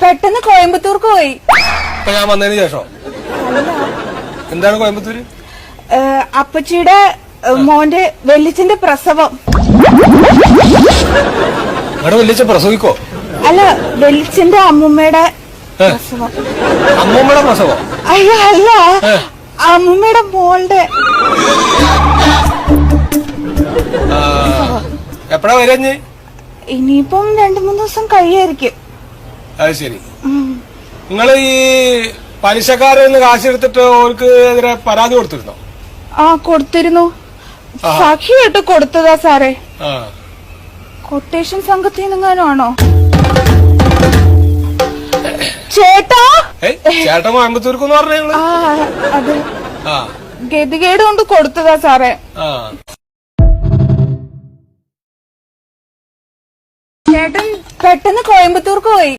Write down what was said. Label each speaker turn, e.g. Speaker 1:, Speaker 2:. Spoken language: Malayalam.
Speaker 1: പെട്ടെന്ന് കോയമ്പത്തൂർക്ക് പോയി.
Speaker 2: ഇപ്പൊ ഞാൻ വന്നതിന് ശേഷം? എന്താണ് കോയമ്പത്തൂര്?
Speaker 1: അപ്പച്ചിയുടെ മോന്റെ വെല്ലിച്ചന്റെ പ്രസവം.
Speaker 2: വലിയ പ്രസവിക്കോ?
Speaker 1: അല്ല വെല്ലിച്ചന്റെ അമ്മൂമ്മയുടെ പ്രസവം.
Speaker 2: അമ്മൂമ്മയുടെ പ്രസവം?
Speaker 1: അയ്യോ അല്ല അമ്മൂമ്മയുടെ മോളുടെ.
Speaker 2: എപ്പഴാ വരഞ്ഞ്?
Speaker 1: ഇനിയിപ്പം രണ്ടു മൂന്ന് ദിവസം കഴിയായിരിക്കും.
Speaker 2: അത് ശരി. നിങ്ങൾ ഈ പലിശക്കാരിൽ നിന്ന് കാശെടുത്തിട്ട് അവർക്ക് എതിരെ പരാതി കൊടുത്തിരുന്നോ?
Speaker 1: ആ കൊടുത്തിരുന്നു.
Speaker 2: സാക്ഷി
Speaker 1: സഖിയായിട്ട് കൊടുത്തതാ സാറേ. കൊട്ടേഷൻ സംഘത്തിൽ നിന്നാണോ ചേട്ടാ?
Speaker 2: ചേട്ടൻ കോയമ്പത്തൂർക്കെന്ന് പറഞ്ഞ
Speaker 1: അത്. ഗതികേട് കൊണ്ട് കൊടുത്തതാ സാറേ. ചേട്ടൻ പെട്ടെന്ന് കോയമ്പത്തൂർക്ക് പോയി.